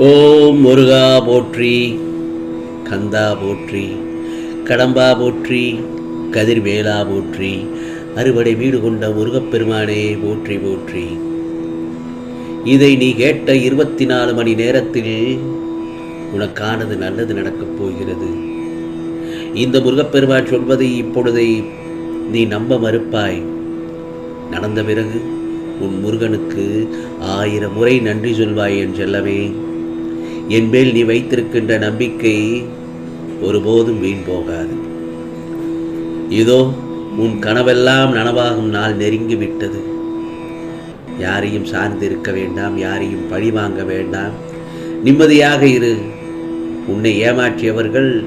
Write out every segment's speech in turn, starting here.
ஓம் முருகா போற்றி கந்தா போற்றி கடம்பா போற்றி கதிர்வேலா போற்றி அறுவடை வீடு கொண்ட முருகப்பெருமானே போற்றி போற்றி. இதை நீ கேட்ட இருபத்தி நாலு மணி நேரத்தில் உனக்கானது நல்லது நடக்கப் போகிறது. இந்த முருகப்பெருமான் சொல்வதை இப்பொழுதை நீ நம்ப மறுப்பாய். நடந்த பிறகு உன் முருகனுக்கு ஆயிரம் முறை நன்றி சொல்வாய் என் செல்லவே என் மேல் நீ வைத்திருக்கின்ற நம்பிக்கை ஒருபோதும் வீண் போகாது. இதோ உன் கனவெல்லாம் நனவாகும் நாள் நெருங்கி விட்டது. யாரையும் சார்ந்து இருக்க வேண்டாம் யாரையும் பழி வாங்க வேண்டாம். நிம்மதியாக இரு. உன்னை ஏமாற்றியவர்கள்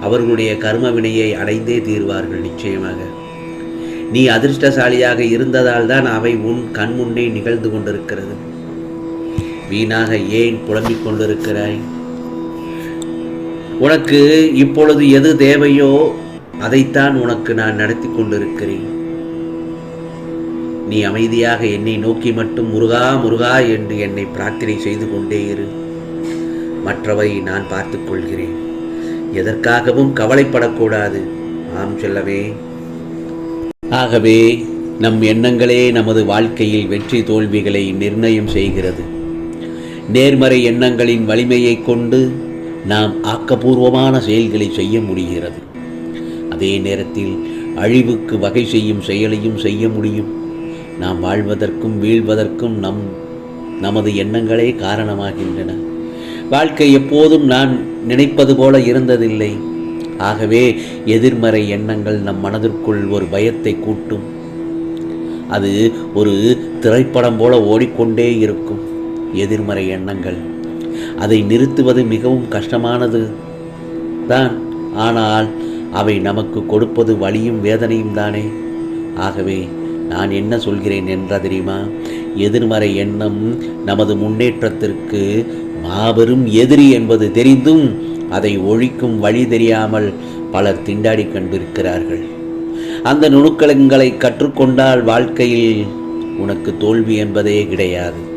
அவர்களுடைய கர்ம வினையை அடைந்தே தீர்வார்கள் நிச்சயமாக. நீ அதிர்ஷ்டசாலியாக இருந்ததால் தான் அவை உன் கண் முன்னே நிகழ்ந்து கொண்டிருக்கிறது. வீணாக ஏன் புலம்பிக் கொண்டிருக்கிறாய்? உனக்கு இப்பொழுது எது தேவையோ அதைத்தான் உனக்கு நான் நடத்தி கொண்டிருக்கிறேன். நீ அமைதியாக என்னை நோக்கி மட்டும் முருகா முருகா என்று என்னை பிரார்த்தனை செய்து கொண்டே இரு. மற்றவை நான் பார்த்து கொள்கிறேன். எதற்காகவும் கவலைப்படக்கூடாது. ஆம் சொல்லவே ஆகவே நம் எண்ணங்களே நமது வாழ்க்கையில் வெற்றி தோல்விகளை நிர்ணயம் செய்கிறது. நேர்மறை எண்ணங்களின் வலிமையை கொண்டு நாம் ஆக்கப்பூர்வமான செயல்களை செய்ய முடிகிறது. அதே நேரத்தில் அழிவுக்கு வகை செய்யும் செயலையும் செய்ய முடியும். நாம் வாழ்வதற்கும் வீழ்வதற்கும் நம் நமது எண்ணங்களே காரணமாகின்றன. வாழ்க்கை எப்போதும் நான் நினைப்பது போல இருந்ததில்லை. ஆகவே எதிர்மறை எண்ணங்கள் நம் மனதிற்குள் ஒரு பயத்தை கூட்டும். அது ஒரு திரைப்படம் போல ஓடிக்கொண்டே இருக்கும். எதிர்மறை எண்ணங்கள். அதை நிறுத்துவது மிகவும் கஷ்டமானது தான். ஆனால் அவை நமக்கு கொடுப்பது வழியும் வேதனையும் தானே. ஆகவே நான் என்ன சொல்கிறேன் என்றா தெரியுமா? எதிர்மறை எண்ணம் நமது முன்னேற்றத்திற்கு மாபெரும் எதிரி என்பது தெரிந்தும் அதை ஒழிக்கும் வழி தெரியாமல் பலர் திண்டாடி கண்டிருக்கிறார்கள். அந்த நுணுக்கலங்களை கற்றுக்கொண்டால் வாழ்க்கையில் உனக்கு தோல்வி என்பதே கிடையாது.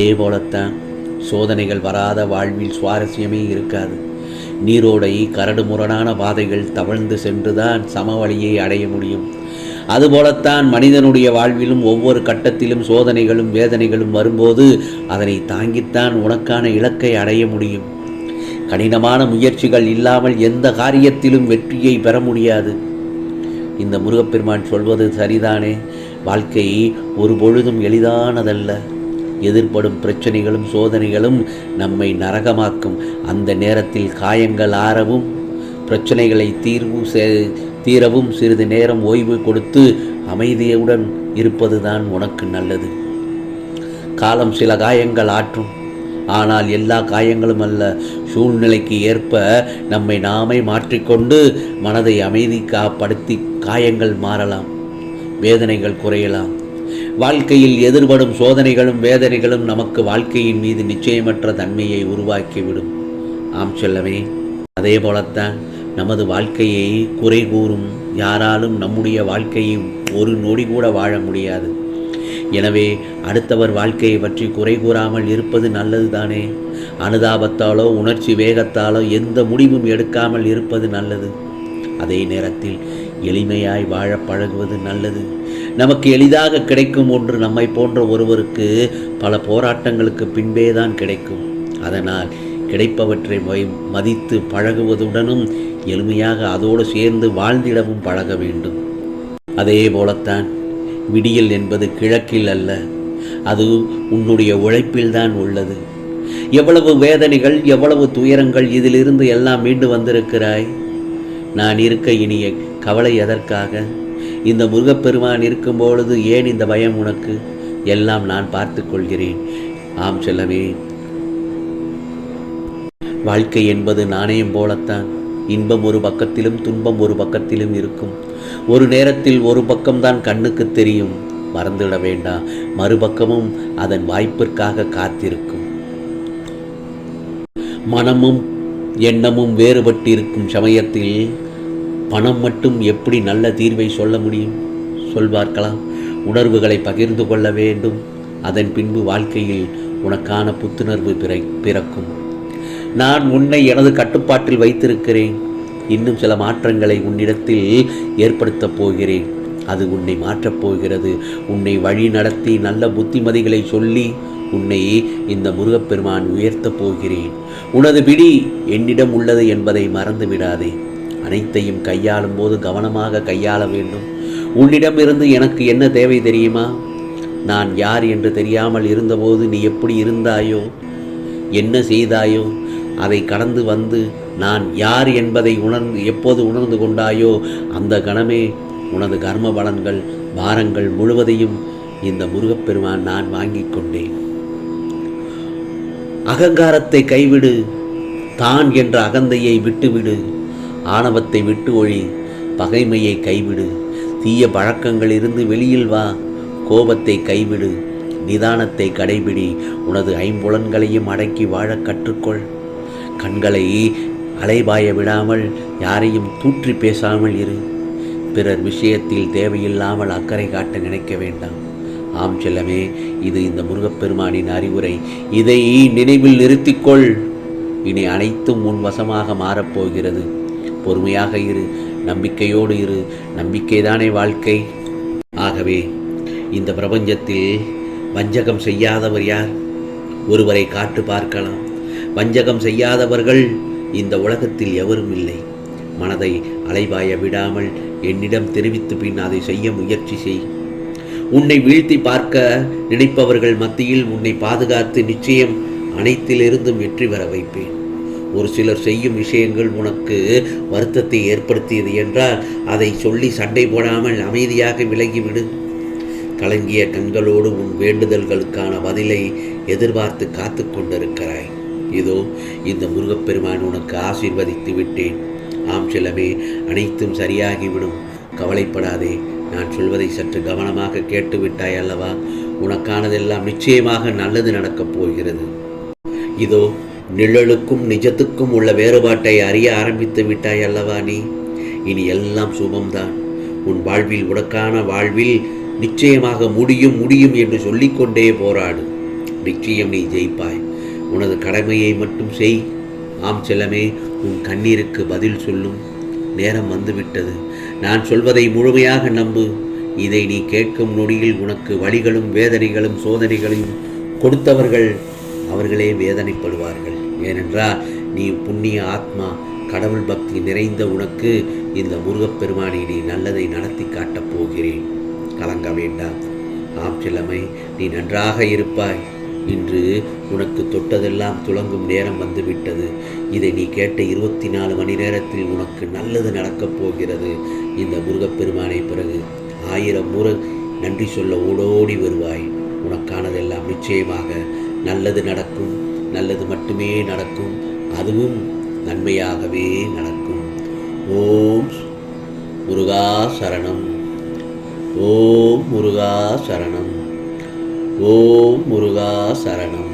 அதேபோலத்தான் சோதனைகள் வராத வாழ்வில் சுவாரஸ்யமே இருக்காது. நீரோடை கரடுமுரடான பாதைகள் தவழ்ந்து சென்றுதான் சமவழியை அடைய முடியும். அதுபோலத்தான் மனிதனுடைய வாழ்விலும் ஒவ்வொரு கட்டத்திலும் சோதனைகளும் வேதனைகளும் வரும்போது அதனை தாங்கித்தான் உனக்கான இலக்கை அடைய முடியும். கடினமான முயற்சிகள் இல்லாமல் எந்த காரியத்திலும் வெற்றியை பெற முடியாது. இந்த முருகப்பெருமான் சொல்வது சரிதானே? வாழ்க்கை ஒரு பொழுதும் எளிதானதல்ல. எதிர்ப்படும் பிரச்சனைகளும் சோதனைகளும் நம்மை நரகமாக்கும். அந்த நேரத்தில் காயங்கள் ஆறவும் பிரச்சனைகளை தீர்வு செ- தீரவும் சிறிது நேரம் ஓய்வு கொடுத்து அமைதியுடன் இருப்பதுதான் உனக்கு நல்லது. காலம் சில காயங்கள் ஆற்றும். ஆனால் எல்லா காயங்களும் அல்ல. சூழ்நிலைக்கு ஏற்ப நம்மை நாமே மாற்றிக்கொண்டு மனதை அமைதி காப்படுத்தி காயங்கள் மாறலாம் வேதனைகள் குறையலாம். வாழ்க்கையில் எதிர்படும் சோதனைகளும் வேதனைகளும் நமக்கு வாழ்க்கையின் மீது நிச்சயமற்ற தன்மையை உருவாக்கிவிடும். ஆம் செல்லமே அதே போலத்தான் நமது வாழ்க்கையை குறை கூறும் யாராலும் நம்முடைய வாழ்க்கையை ஒரு நொடி கூட வாழ முடியாது. எனவே அடுத்தவர் வாழ்க்கையை பற்றி குறை கூறாமல் இருப்பது நல்லதுதானே? அனுதாபத்தாலோ உணர்ச்சி வேகத்தாலோ எந்த முடிவும் எடுக்காமல் இருப்பது நல்லது. அதே நேரத்தில் எளிமையாய் வாழ பழகுவது நல்லது. நமக்கு எளிதாக கிடைக்கும் ஒன்று நம்மை போன்ற ஒருவருக்கு பல போராட்டங்களுக்கு பின்பே தான் கிடைக்கும். அதனால் கிடைப்பவற்றை மை- மதித்து பழகுவதுடனும் எளிமையாக அதோடு சேர்ந்து வாழ்ந்திடவும் பழக வேண்டும். அதே போலத்தான் விடியல் என்பது கிழக்கில் அல்ல அது உன்னுடைய உழைப்பில்தான் உள்ளது. எவ்வளவு வேதனைகள் எவ்வளவு துயரங்கள் இதிலிருந்து எல்லாம் மீண்டு வந்திருக்கிறாய்? நான் இருக்க இனிய கவலை எதற்காக? இந்த முருகப்பெருமான் இருக்கும் பொழுது ஏன் இந்த பயம் உனக்கு? எல்லாம் நான் பார்த்து கொள்கிறேன். ஆம் செல்லவே வாழ்க்கை என்பது நாணயம் போலத்தான். இன்பம் ஒரு பக்கத்திலும் துன்பம் ஒரு பக்கத்திலும் இருக்கும். ஒரு நேரத்தில் ஒரு பக்கம்தான் கண்ணுக்கு தெரியும். மறந்துவிட வேண்டாம். மறுபக்கமும் அதன் வாய்ப்பிற்காக காத்திருக்கும். மனமும் எண்ணமும் வேறுபட்டிருக்கும் சமயத்தில் பணம் மட்டும் எப்படி நல்ல தீர்வை சொல்ல முடியும்? சொல்வார்க்கலாம் உணர்வுகளை பகிர்ந்து கொள்ள வேண்டும். அதன் பின்பு வாழ்க்கையில் உனக்கான புத்துணர்வு பிறை பிறக்கும். நான் உன்னை எனது கட்டுப்பாட்டில் வைத்திருக்கிறேன். இன்னும் சில மாற்றங்களை உன்னிடத்தில் ஏற்படுத்தப் போகிறேன். அது உன்னை மாற்றப் போகிறது. உன்னை வழி நடத்தி நல்ல புத்திமதிகளை சொல்லி உன்னை இந்த முருகப்பெருமான் உயர்த்தப் போகிறேன். உனது பிடி என்னிடம் உள்ளது என்பதை மறந்து விடாதே அனைத்தையும் கையாளும் போது கவனமாக கையாள வேண்டும். உன்னிடமிருந்து எனக்கு என்ன தேவை தெரியுமா? நான் யார் என்று தெரியாமல் இருந்தபோது நீ எப்படி இருந்தாயோ? என்ன செய்தாயோ? அதை கடந்து வந்து நான் யார் என்பதை உணர்ந்து எப்போது உணர்ந்து கொண்டாயோ அந்த கணமே உனது கர்ம பலன்கள் பாரங்கள் முழுவதையும் இந்த முருகப்பெருமான் நான் வாங்கிக் கொண்டேன். அகங்காரத்தை கைவிடு. தான் என்ற அகந்தையை விட்டுவிடு. ஆணவத்தை விட்டு ஒழி. பகைமையை கைவிடு. தீய பழக்கங்களிலிருந்து வெளியில் வா. கோபத்தை கைவிடு. நிதானத்தை கடைபிடி. உனது ஐம்புலன்களையும் அடக்கி வாழ கற்றுக்கொள். கண்களை அலைபாய விடாமல் யாரையும் தூற்றி பேசாமல் இரு. பிறர் விஷயத்தில் தேவையில்லாமல் அக்கறை காட்ட நினைக்க வேண்டாம். ஆம் செல்லமே இது இந்த முருகப்பெருமானின் அறிவுரை. இதை நினைவில் நிறுத்திக்கொள். இனி அனைத்தும் உன் வசமாக மாறப்போகிறது பொறுமையாக இரு நம்பிக்கையோடு இரு நம்பிக்கைதானே வாழ்க்கை. ஆகவே இந்த பிரபஞ்சத்தில் வஞ்சகம் செய்யாதவர் யார்? ஒருவரை காட்டு பார்க்கலாம். வஞ்சகம் செய்யாதவர்கள் இந்த உலகத்தில் எவரும் இல்லை. மனதை அலைபாய விடாமல் என்னிடம் தெரிவித்து பின் அதை செய்ய முயற்சி செய். உன்னை வீழ்த்தி பார்க்க நினைப்பவர்கள் மத்தியில் உன்னை பாதுகாத்து நிச்சயம் அனைத்திலிருந்தும் வெற்றி பெற வைப்பேன். ஒரு சிலர் செய்யும் விஷயங்கள் உனக்கு வருத்தத்தை ஏற்படுத்தியது என்றால் அதை சொல்லி சண்டை போடாமல் அமைதியாக விலகிவிடு. கலங்கிய கண்களோடு உன் வேண்டுதல்களுக்கான பதிலை எதிர்பார்த்து காத்து கொண்டிருக்கிறாய். இதோ இந்த முருகப்பெருமான் உனக்கு ஆசீர்வதித்து விட்டேன். ஆம் செல்லமே அனைத்தும் சரியாகிவிடும். கவலைப்படாதே நான் சொல்வதை சற்று கவனமாக கேட்டு விட்டாய் அல்லவா? உனக்கானதெல்லாம் நிச்சயமாக நல்லது நடக்கப் போகிறது. இதோ நிழலுக்கும் நிஜத்துக்கும் உள்ள வேறுபாட்டை அறிய ஆரம்பித்து விட்டாய் அல்லவா நீ? இனி எல்லாம் சுபம்தான். உன் வாழ்வில் உனக்கான வாழ்வில் நிச்சயமாக முடியும் முடியும் என்று சொல்லிக்கொண்டே போராடு. நிச்சயம் நீ ஜெயிப்பாய். உனது கடமையை மட்டும் செய். ஆம் செல்லமே உன் கண்ணீருக்கு பதில் சொல்லும். நேரம் வந்துவிட்டது. நான் சொல்வதை முழுமையாக நம்பு. இதை நீ கேட்கும் நொடியில் உனக்கு வழிகளும் வேதனைகளும் சோதனைகளையும் கொடுத்தவர்கள் அவர்களே வேதனைப்படுவார்கள். ஏனென்றால் நீ புண்ணிய ஆத்மா கடவுள் பக்தி நிறைந்த உனக்கு இந்த முருகப்பெருமானை நீ நல்லதை நடத்தி காட்டப் போகிறேன். கலங்க வேண்டாம். ஆம் செல்லமை நீ நன்றாக இருப்பாய். இன்று உனக்கு தொட்டதெல்லாம் துளங்கும் நேரம் வந்துவிட்டது. இதை நீ கேட்ட இருபத்தி நாலு மணி நேரத்தில் உனக்கு நல்லது நடக்கப் போகிறது. இந்த முருகப்பெருமானை பிறகு ஆயிரம் முறை நன்றி சொல்ல ஓடோடி வருவாய். உனக்கானதெல்லாம் நிச்சயமாக நல்லது நடக்கும். நல்லது மட்டுமே நடக்கும் அதுவும் நன்மையாகவே நடக்கும். ஓம் முருகா சரணம். ஓம் முருகா சரணம். ஓம் முருகா சரணம்.